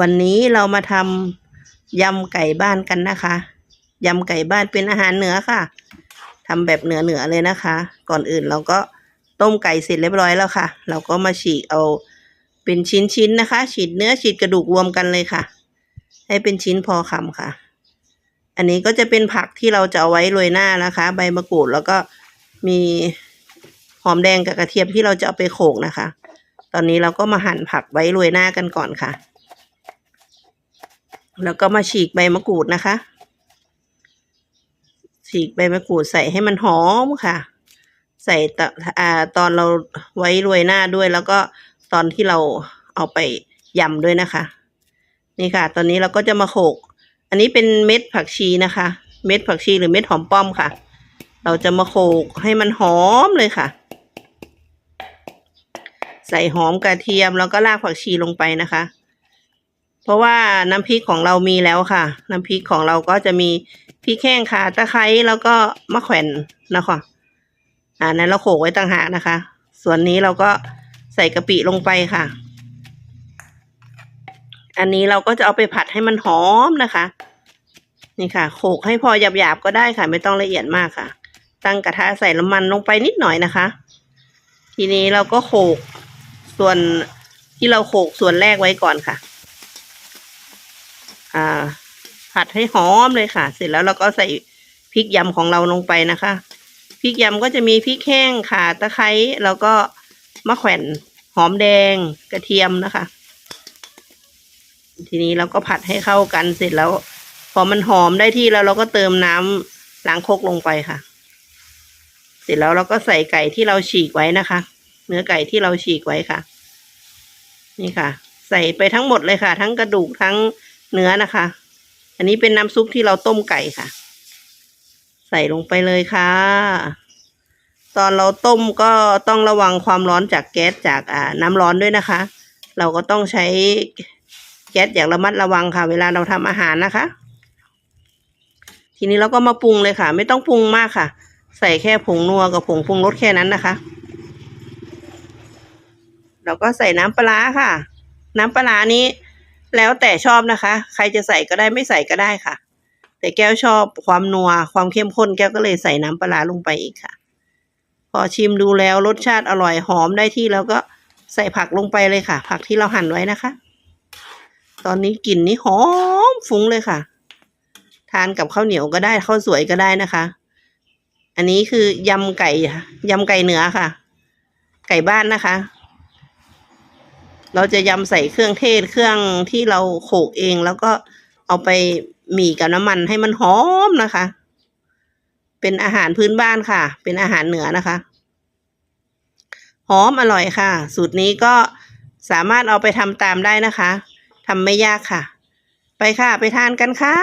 วันนี้เรามาทำยำไก่บ้านกันนะคะ ยำไก่บ้านเป็นอาหารเหนือค่ะทำแบบเหนือเหนือเลยนะคะ ก่อนอื่นเราก็ต้มไก่เสร็จเรียบร้อยแล้วค่ะ เราก็มาฉีกเอาเป็นชิ้นๆนะคะ ฉีดเนื้อฉีดกระดูกรวมกันเลยค่ะ ให้เป็นชิ้นพอคำค่ะ อันนี้ก็จะเป็นผักที่เราจะเอาไว้โรยหน้านะคะ ใบมะกรูดแล้วก็มีหอมแดงกับกระเทียมที่เราจะเอาไปโขลกนะคะ ตอนนี้เราก็มาหั่นผักไว้โรยหน้ากันก่อนค่ะ แล้วก็มาฉีกใบมะกรูดนะคะ ฉีกใบมะกรูดใส่ให้มันหอมค่ะ ใส่ตอ่าตอนเราไว้โรยหน้าด้วย แล้วก็ตอนที่เราเอาไปยำด้วยนะคะ นี่ค่ะ ตอนนี้เราก็จะมาโขลกอันนี้เป็นเม็ดผักชีนะคะ เม็ดผักชีหรือเม็ดหอมป้อมค่ะ เราจะมาโขลกให้มันหอมเลยค่ะ ใส่หอมกระเทียมแล้วก็รากผักชีลงไปนะคะ เพราะว่าน้ำพริกของเรามีแล้วค่ะ น้ำพริกของเราก็จะมีพริกแห้งค่ะ ตะไคร้แล้วก็มะแขวนนะคะอ่านั้นเราโขลกไว้ต่างหากนะคะ ส่วนนี้เราก็ใส่กะปิลงไปค่ะ อันนี้เราก็จะเอาไปผัดให้มันหอมนะคะ นี่ค่ะ โขลกให้พอหยาบๆก็ได้ค่ะ ไม่ต้องละเอียดมากค่ะ ตั้งกระทะใส่น้ำมันลงไปนิดหน่อยนะคะ ทีนี้เราก็โขลกส่วนที่เราโขลกส่วนแรกไว้ก่อนค่ะ อ่า ผัดให้หอมเลยค่ะ เสร็จแล้วเราก็ใส่พริกยำของเราลงไปนะคะพริกยำก็จะมีพริกแห้งข่าตะไคร้แล้วก็มะแขวนหอมแดงกระเทียมนะคะ ทีนี้เราก็ผัดให้เข้ากันเสร็จแล้ว พอมันหอมได้ที่แล้วเราก็เติมน้ำล้างคกลงไปค่ะ เสร็จแล้วเราก็ใส่ไก่ที่เราฉีกไว้นะคะ เนื้อไก่ที่เราฉีกไว้ค่ะ นี่ค่ะ ใส่ไปทั้งหมดเลยค่ะ ทั้งกระดูกทั้ง เนื้อนะคะ อันนี้เป็นน้ำซุปที่เราต้มไก่ค่ะ ใส่ลงไปเลยค่ะ ตอนเราต้มก็ต้องระวังความร้อนจากแก๊สจากอ่าน้ำร้อนด้วยนะคะ เราก็ต้องใช้แก๊สอย่างระมัดระวังค่ะ เวลาเราทำอาหารนะคะ ทีนี้เราก็มาปรุงเลยค่ะ ไม่ต้องปรุงมากค่ะ ใส่แค่ผงนัวกับผงปรุงรสแค่นั้นนะคะเราก็ใส่น้ำปลาค่ะ น้ำปลานี้ แล้วแต่ชอบนะคะ ใครจะใส่ก็ได้ไม่ใส่ก็ได้ค่ะ แต่แก้วชอบความนัวความเข้มข้นแก้วก็เลยใส่น้ำปลาลงไปอีกค่ะ พอชิมดูแล้วรสชาติอร่อยหอมได้ที่แล้วก็ใส่ผักลงไปเลยค่ะ ผักที่เราหั่นไว้นะคะ ตอนนี้กลิ่นนี้หอมฟุ้งเลยค่ะ ทานกับข้าวเหนียวก็ได้ข้าวสวยก็ได้นะคะ อันนี้คือยำไก่ยำไก่เนื้อค่ะ ไก่บ้านนะคะ เราจะยำใส่เครื่องเทศเครื่องที่เราโขลกเองแล้วก็เอาไปหมี่กับน้ำมันให้มันหอมนะคะ เป็นอาหารพื้นบ้านค่ะ เป็นอาหารเหนือนะคะ หอมอร่อยค่ะ สูตรนี้ก็สามารถเอาไปทำตามได้นะคะทำไม่ยากค่ะ ไปค่ะ ไปทานกันค่ะ